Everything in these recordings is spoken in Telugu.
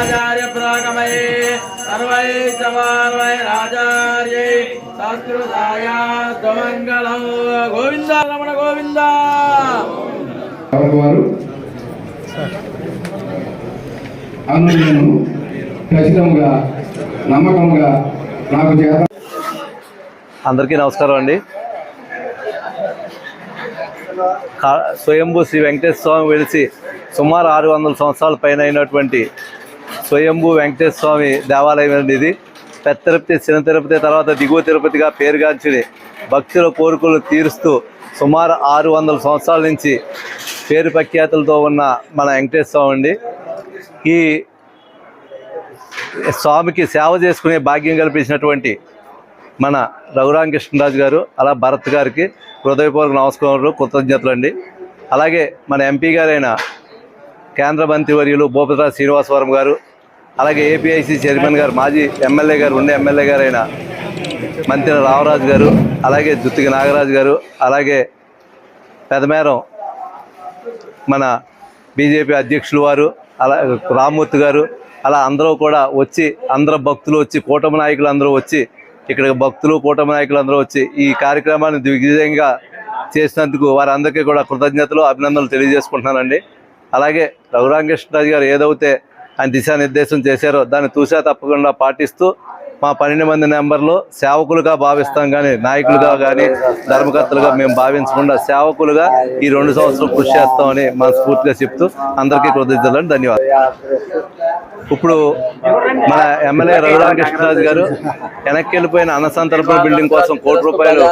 ఆచార్య ప్రాగమయే సర్వై చవార్వై రాజార్యై సంస్కృతాయ మంగళం గోవింద రమణ గోవింద! వారు అన్ను నేను ఖచ్చితంగా నమ్మకంగా నాకు చేత అందరికీ నమస్కారం అండి. స్వయంభూ శ్రీ వెంకటేశ్వర స్వామి వెలిసి సుమారు ఆరు వందల సంవత్సరాల పైన అయినటువంటి స్వయంభూ వెంకటేశ్వర స్వామి దేవాలయం అండి ఇది. పెద్ద తిరుపతి చిన్న తిరుపతి తర్వాత దిగువ తిరుపతిగా పేరుగాంచి భక్తుల కోరికలు తీరుస్తూ సుమారు ఆరు వందల సంవత్సరాల నుంచి పేరు ప్రఖ్యాతులతో ఉన్న మన వెంకటేశ్వర స్వామి అండి. ఈ స్వామికి సేవ చేసుకునే భాగ్యం కల్పించినటువంటి మన రఘురామకృష్ణరాజు గారు అలా భరత్ గారికి హృదయపూర్వక నమస్కారాలు కృతజ్ఞతలు అండి అలాగే మన ఎంపీ గారైన కేంద్ర మంత్రివర్యులు భూపతిరాజు శ్రీనివాసవరం గారు అలాగే ఏపీఐసి చైర్మన్ గారు మాజీ ఎమ్మెల్యే గారు ఉండే ఎమ్మెల్యే గారైన మంత్రి రామరాజు గారు అలాగే జుత్తికి నాగరాజు గారు అలాగే పెదమేరం మన బీజేపీ అధ్యక్షులు వారు అలా రామ్మూర్తి గారు అలా అందరూ కూడా వచ్చి అందరు భక్తులు వచ్చి కూటమి నాయకులు అందరూ వచ్చి ఇక్కడ భక్తులు కూటమి నాయకులు అందరూ వచ్చి ఈ కార్యక్రమాన్ని దిగ్విజయంగా చేసినందుకు వారందరికీ కూడా కృతజ్ఞతలు అభినందనలు తెలియజేసుకుంటున్నానండి. అలాగే రఘురామకృష్ణరాజు గారు ఏదైతే ఆయన దిశానిర్దేశం చేశారో దాన్ని తూసా తప్పకుండా పాటిస్తూ మా పన్నెండు మంది నెంబర్లు సేవకులుగా భావిస్తాం కానీ నాయకులుగా కానీ ధర్మకర్తలుగా మేము భావించకుండా సేవకులుగా ఈ రెండు సంవత్సరాలు కృషి చేస్తామని మనస్ఫూర్తిగా చెప్తూ అందరికీ కృతజ్ఞతలు ధన్యవాదాలు. ఇప్పుడు మన ఎమ్మెల్యే రఘురామకృష్ణరాజు గారు వెనక్కి వెళ్ళిపోయిన అన్నసంతరపురం బిల్డింగ్ కోసం కోటి రూపాయలు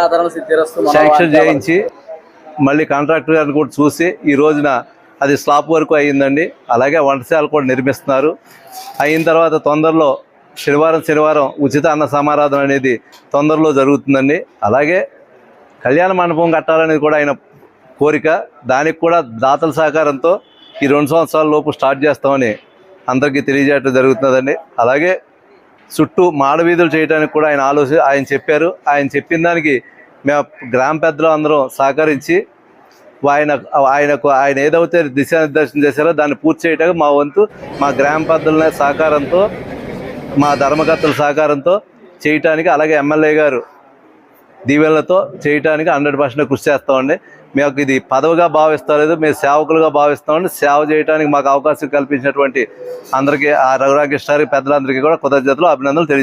శాంక్షన్ చేయించి మళ్ళీ కాంట్రాక్టర్ గారిని కూడా చూసి ఈ రోజున అది స్లాబ్ వరకు అయ్యిందండి. అలాగే వంటశాల కూడా నిర్మిస్తున్నారు. అయిన తర్వాత తొందరలో శనివారం శనివారం ఉచిత అన్న సమారాధన అనేది తొందరలో జరుగుతుందండి. అలాగే కళ్యాణ మండపం కట్టాలనేది కూడా ఆయన కోరిక. దానికి కూడా దాతల సహకారంతో ఈ రెండు సంవత్సరాల లోపు స్టార్ట్ చేస్తామని అందరికీ తెలియజేయడం జరుగుతుందండి. అలాగే చుట్టూ మాడవీధులు చేయడానికి కూడా ఆయన ఆలోచి ఆయన చెప్పారు. ఆయన చెప్పిన దానికి మేము గ్రామ పెద్దలు అందరం సహకరించి ఆయన ఆయనకు ఆయన ఏదైతే దిశానిర్దేశం చేశారో దాన్ని పూర్తి చేయడానికి మా వంతు మా గ్రామ పెద్దల సహకారంతో మా ధర్మకర్తల సహకారంతో చేయటానికి అలాగే ఎమ్మెల్యే గారు దీవెనలతో చేయటానికి హండ్రెడ్ పర్సెంట్ కృషి చేస్తామండి. మాకు ఇది పదవిగా భావిస్తలేదు మేము సేవకులుగా భావిస్తామండి. సేవ చేయడానికి మాకు అవకాశం కల్పించినటువంటి అందరికీ ఆ రఘురామకృష్ణ గారికి పెద్దలందరికీ కూడా కృతజ్ఞతలు అభినందనలు తెలియజేస్తాం